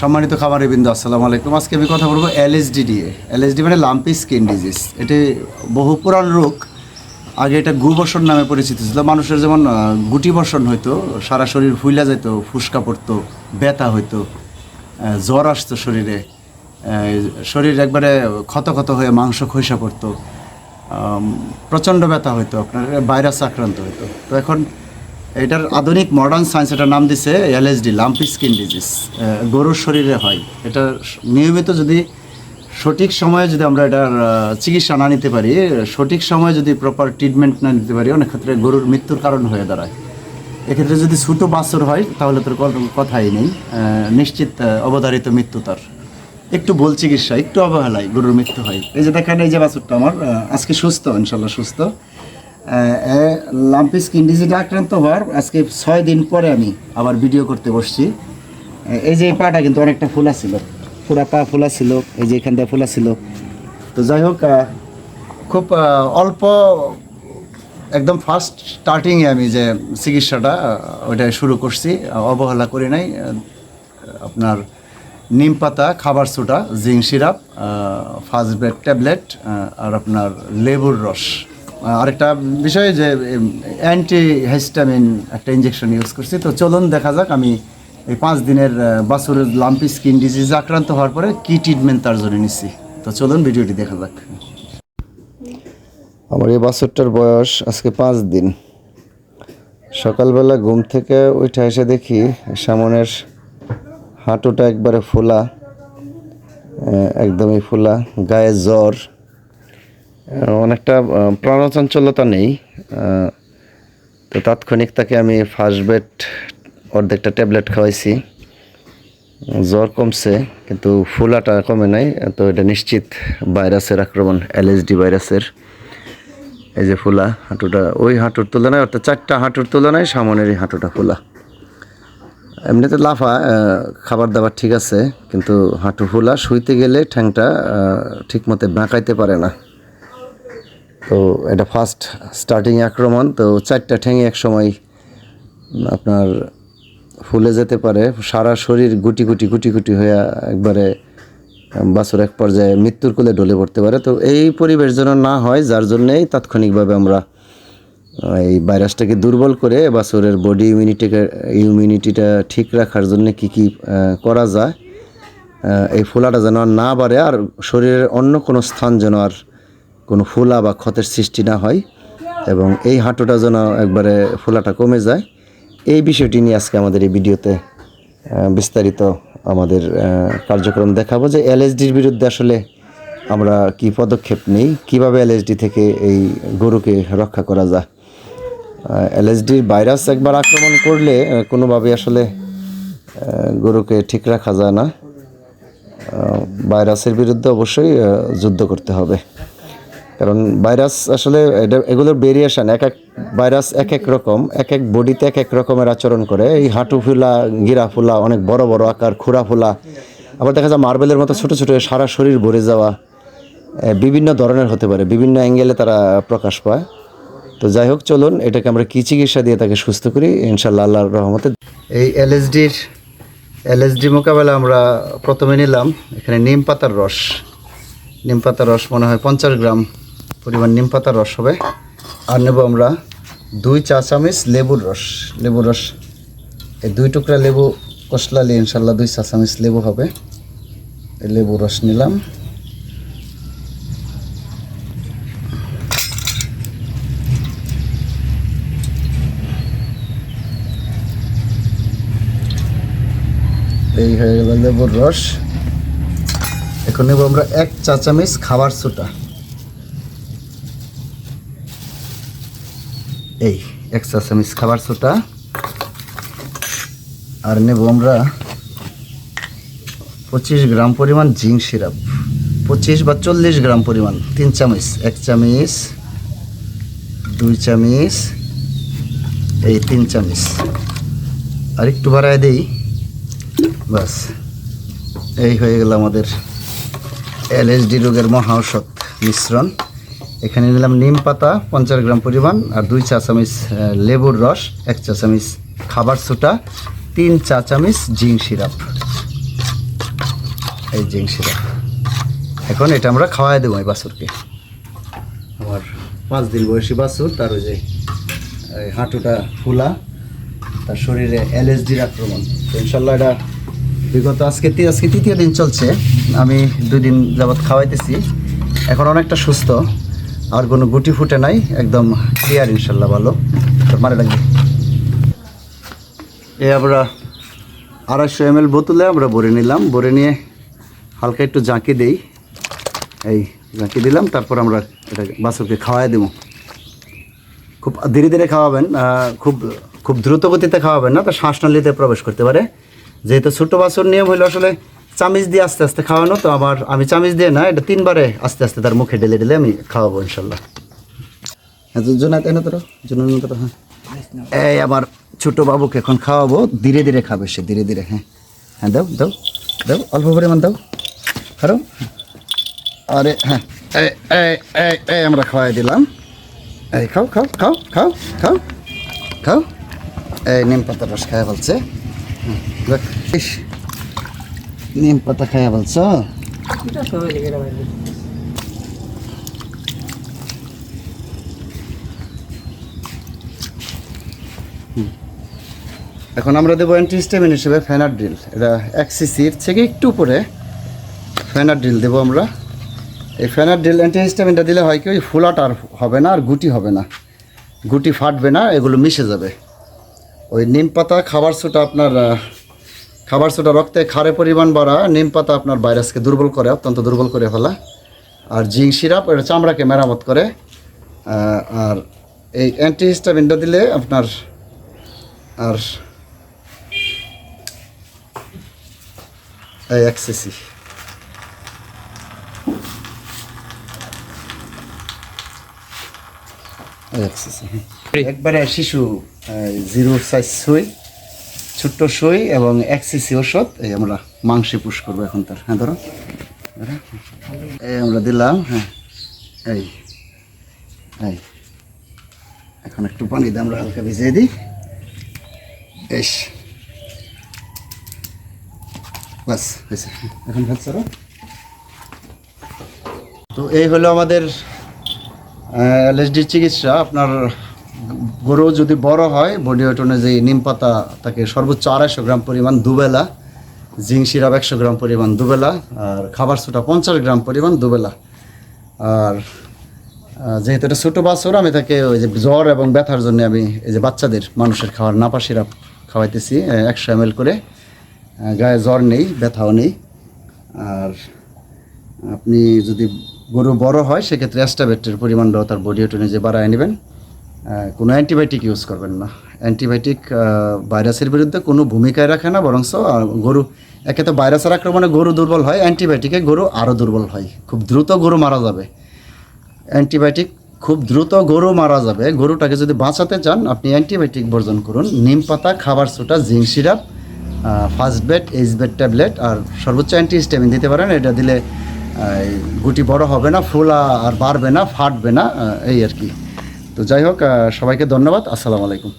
সম্মানিত খামারি বিন্দু আসসালামু আলাইকুম। আজকে আমি কথা বলব এলএসডি দিয়ে এলএসডি মানে লাম্পি স্কিন ডিজিজ এটি বহু পুরান রোগ, আগে এটা গু বসন নামে পরিচিত ছিল। মানুষের যেমন গুটি বসন হইতো, সারা শরীর ফুইলা যেত ফুসকা পড়তো, ব্যথা হইতো জ্বর আসতো শরীরে শরীর একবারে ক্ষত ক্ষত হয়ে মাংস খৈসা পড়তো প্রচণ্ড ব্যথা হইতো আপনার, ভাইরাস আক্রান্ত হইতো। তো এখন এটার আধুনিক মডার্ন সায়েন্স এটার নাম দিছে এলএসডি লাম্পি স্কিন ডিজিজ গরুর শরীরে হয়। এটা নিয়মিত যদি সঠিক সময়ে যদি আমরা এটার চিকিৎসা না নিতে পারি, সঠিক সময়ে যদি প্রপার ট্রিটমেন্ট না নিতে পারি, অনেক ক্ষেত্রে গরুর মৃত্যুর কারণ হয়ে দাঁড়ায়। এক্ষেত্রে যদি ছোটো বাছর হয়, তাহলে তোর কথাই নেই। নিশ্চিত অবধারিত মৃত্যু তার। একটু ভুল চিকিৎসা, একটু অবহেলায় গরুর মৃত্যু হয়। এই যে দেখেন, এই যে বাছুরটা আমার আজকে সুস্থ, ইনশাল্লাহ সুস্থ। লাম্পি স্কিন ডিজিজে আক্রান্ত হওয়ার আজকে ছয় দিন পরে আমি আবার ভিডিও করতে বসছি। এই যে এই পাটা কিন্তু অনেকটা ফোলা ছিল। পুরা পা ফোলা ছিল, এই যে এখানটা ফোলা ছিল। তো যাই হোক খুব অল্প, একদম ফার্স্ট স্টার্টিংয়ে আমি যে চিকিৎসাটা ওইটা শুরু করছি। অবহেলা করি নাই। আপনার নিম পাতা, খাবার সোটা জিঙ্ক সিরাপ ফার্স্ট ব্রেড ট্যাবলেট আর আপনার লেবুর রস। আরেকটা বিষয় যে অ্যান্টি হিস্টামিন একটা ইঞ্জেকশন ইউজ করছি। তো চলুন দেখা যাক আমি এই পাঁচ দিনের বাছুরের লাম্পি স্কিন ডিজিজে আক্রান্ত হওয়ার পরে কী ট্রিটমেন্ট তার জন্য নিচ্ছি। তো চলুন ভিডিওটি দেখা যাক। আমার এই বাছরটার বয়স আজকে পাঁচ দিন। সকালবেলা ঘুম থেকে উঠে এসে দেখি সামনের হাঁটুটা একবারে ফোলা একদমই ফোলা, গায়ে জ্বর। অনেকটা প্রাণচাঞ্চল্যতা নেই। তো তাৎক্ষণিক তাকে আমি ফার্স্ট বেড অর্ধেকটা ট্যাবলেট খাওয়াইছি। জ্বর কমছে, কিন্তু ফুলাটা কমে নাই, তো এটা নিশ্চিত ভাইরাসের আক্রমণ এলএসডি ভাইরাসের। এই যে ফুলা, হাঁটুটা, ওই হাঁটুর তুলনায়, অর্থাৎ চারটা হাঁটুর তুলনায় সামনের এই হাঁটুটা ফুলা। এমনিতে লাফা খাবার দাবার ঠিক আছে, কিন্তু হাঁটু ফুলা, শুইতে গেলে ঠ্যাংটা ঠিক মতো বাঁকাইতে পারে না। তো এটা ফার্স্ট স্টার্টিং আক্রমণ, তো চারটা ঠ্যাঙে এক সময় আপনার ফুলে যেতে পারে। সারা শরীর গুটি গুটি গুটি গুটি হয়ে একবারে বাছুর এক পর্যায়ে মৃত্যুর কোলে ঢলে পড়তে পারে। তো এই পরিবেশ যেন না হয়, যার জন্যেই তাৎক্ষণিকভাবে আমরা এই ভাইরাসটাকে দুর্বল করে বাছুরের বডি ইমিউনিটিকে ইমিউনিটিটা ঠিক রাখার জন্য কি কি করা যায় এই ফোলাটা যেন না বাড়ে, আর শরীরের অন্য কোনো স্থান যেন আর কোনো ফোলা বা ক্ষতের সৃষ্টি না হয় এবং এই হাঁটুটা যেন একবারে ফোলাটা কমে যায়। এই বিষয়টি নিয়ে আজকে আমাদের এই ভিডিওতে বিস্তারিত আমাদের কার্যক্রম দেখাবো যে এলএসডির বিরুদ্ধে আসলে আমরা কি পদক্ষেপ নেই, কীভাবে এলএসডি থেকে এই গরুকে রক্ষা করা যায়। এলএসডির ভাইরাস একবার আক্রমণ করলে কোনোভাবে আসলে গরুকে ঠিক রাখা যায় না। ভাইরাসের বিরুদ্ধে অবশ্যই যুদ্ধ করতে হবে। কারণ ভাইরাস আসলে এগুলোর ভেরিয়েশন এক এক ভাইরাস এক এক রকম, এক এক বডিতে এক এক রকমের আচরণ করে। এই হাঁটু ফুলা গিরা ফুলা অনেক বড় বড় আকার খুরা ফুলা আবার দেখা যায় মার্বেলের মতো ছোট ছোট সারা শরীর ভরে যাওয়া বিভিন্ন ধরনের হতে পারে। বিভিন্ন অ্যাঙ্গেলে তারা প্রকাশ পায়। তো যাই হোক, চলুন, এটাকে আমরা কী চিকিৎসা দিয়ে তাকে সুস্থ করি? ইনশাল্লাহ আল্লাহর রহমতে। এই এলএসডির এলএসডি মোকাবেলা আমরা প্রথমে নিলাম। এখানে নিম পাতার রস। নিম পাতার রস মনে হয় পঞ্চাশ গ্রাম। পরিমাণ নিম পাতার রস হবে। আর নেব আমরা দুই চা চামচ লেবুর রস। লেবুর রস, এই দুই টুকরা লেবু কষলালে ইনশাল্লাহ দুই চা চামচ লেবু হবে। এই লেবু রস নিলাম। এই হয়ে গেল লেবুর রস। এখন নেব আমরা এক চা চামচ খাবার সোটা এই এক চা চামচ খাবার সোটা আর নেব আমরা পঁচিশ গ্রাম পরিমাণ জিঙ্ক সিরাপ। পঁচিশ বা চল্লিশ গ্রাম পরিমাণ তিন চামচ, এক চামচ, দুই চামচ, এই তিন চামচ। আর একটু বাড়ায় দিই। বাস, এই হয়ে গেল আমাদের এলএসডি রোগের মহা ঔষধ মিশ্রণ। এখানে নিলাম নিম পাতা, পঞ্চাশ গ্রাম পরিমাণ, আর দুই চা চামচ লেবুর রস, এক চা চামচ খাবার সুটা তিন চা চামচ জিঙ্ক সিরাপ। এই জিঙ্ক সিরাপ। এখন এটা আমরা খাওয়াই দেবো এই বাছুরকে। আমার পাঁচ দিন বয়সী বাছুর, তার ওই যে হাঁটুটা ফুলা, তার শরীরে এলএসডির আক্রমণ। তো ইনশাল্লাহ এটা বিগত আজকে আজকে তৃতীয় দিন চলছে। আমি দুই দিন যাবৎ খাওয়াইতেছি। এখন অনেকটা সুস্থ। আর কোনো গুটি ফুটে নাই, একদম ক্লিয়ার ইনশাল্লাহ ভালো। মারে লাগবে। এ আমরা আড়াইশো এম এল বোতলে আমরা ভরে নিলাম। ভরে নিয়ে হালকা একটু জাঁকি দেই। এই জাঁকি দিলাম, তারপর আমরা এটা বাছুরকে খাওয়াই দেবো। খুব ধীরে ধীরে খাওয়াবেন খুব খুব দ্রুত গতিতে খাওয়াবেন না, তো শ্বাসনালীতে প্রবেশ করতে পারে। যেহেতু ছোটো বাছুর নিয়ম হলো আসলে চামিচ দিয়ে আস্তে আস্তে খাওয়ানো তো আমার আমি চামিচ দিয়ে না এটা তিনবারে আস্তে আস্তে তার মুখে ঢেলে ঢেলে আমি খাওয়াবো ইনশাল্লাহ। হ্যাঁ হ্যাঁ। এই আমার ছোট বাবুকে এখন খাওয়াবো ধীরে ধীরে খাবে সে ধীরে ধীরে হ্যাঁ। হ্যাঁ দাও দাও দাও অল্প পরিমাণ দাও। খারো। আরে হ্যাঁ এই আমরা খাওয়াই দিলাম। এই খাও খাও খাও খাও খাও খাও। এই নিম পাতার রস খাওয়া বলছে দেখ, নিম পাতা খাওয়া বলছো এখন আমরা দেবো অ্যান্টিস্টামিন হিসেবে ফেনাড্রিল। এটা এক সিসির থেকে একটু উপরে ফেনাড্রিল দেবো আমরা। এই ফেনাড্রিল অ্যান্টিহিস্টামিনটা দিলে হয় কি ওই ফুলাটা আর হবে না আর গুটি হবে না। গুটি ফাটবে না এগুলো মিশে যাবে। ওই নিম পাতা খাবার সোটা আপনার খাবার সোটা রক্তে ক্ষারে পরিমাণ বাড়া, নিম পাতা আপনার ভাইরাসকে দুর্বল করে, অত্যন্ত দুর্বল করে ফেলা। আর জিং সিরাপ, এটা চামড়াকে মেরামত করে আর এই অ্যান্টিহিস্টামিনটা দিলে আপনার, আর এই এক্সেসি। একবারে শিশু জিরো সাইজ সই ছোট্ট সই এবং এক্সিসি ওষুধ এই আমরা মাংসে পুশ করব এখন তার। হ্যাঁ ধরো। এই আমরা দিলাম হ্যাঁ। এই এই। এখন একটু পানি দিয়ে আমরা হালকা ভিজিয়ে দিই। এস বাস, হয়েছে। এখন ভাত ছাড়ো। তো এই হলো আমাদের এলএসডির চিকিৎসা। আপনার গরু যদি বড় হয়, বডি ওয়েট অনুযায়ী নিম পাতা তাকে সর্বোচ্চ আড়াইশো গ্রাম পরিমাণ দুবেলা জিং সিরাপ একশো গ্রাম পরিমাণ দুবেলা, আর খাবার সোটা পঞ্চাশ গ্রাম পরিমাণ দুবেলা। আর যেহেতু এটা ছোটো বাছর, আমি তাকে ওই যে জ্বর এবং ব্যথার জন্য আমি এই যে বাচ্চাদের মানুষের খাওয়ার নাপা সিরাপ খাওয়াইতেছি একশো এম করে। গায়ে জ্বর নেই, ব্যথাও নেই। আর, আপনি যদি গরু বড় হয়, সেক্ষেত্রে অ্যাস্টাবেটের পরিমাণটাও তার বডি ওয়েট অনুযায়ী বাড়ায় নেবেন। কোনো অ্যান্টিবায়োটিক ইউজ করবেন না। অ্যান্টিবায়োটিক ভাইরাসের বিরুদ্ধে কোনো ভূমিকায় রাখে না বরং গরু, একে তো ভাইরাসের আক্রমণে গরু দুর্বল হয়, অ্যান্টিবায়োটিকে গরু আরও দুর্বল হয়। খুব দ্রুত গরু মারা যাবে। অ্যান্টিবায়োটিক, খুব দ্রুত গরু মারা যাবে। গরুটাকে যদি বাঁচাতে চান, আপনি অ্যান্টিবায়োটিক বর্জন করুন। নিম পাতা, খাবার সোটা জিঙ্ক সিরাপ ফার্স্ট বেড, এইচ বেড ট্যাবলেট, আর সর্বোচ্চ অ্যান্টিহিস্টামিন দিতে পারেন। এটা দিলে গুটি বড় হবে না, ফোলা আর বাড়বে না, ফাটবে না এই আর কি। তো যাই হোক সবাইকে ধন্যবাদ। আসসালামু আলাইকুম।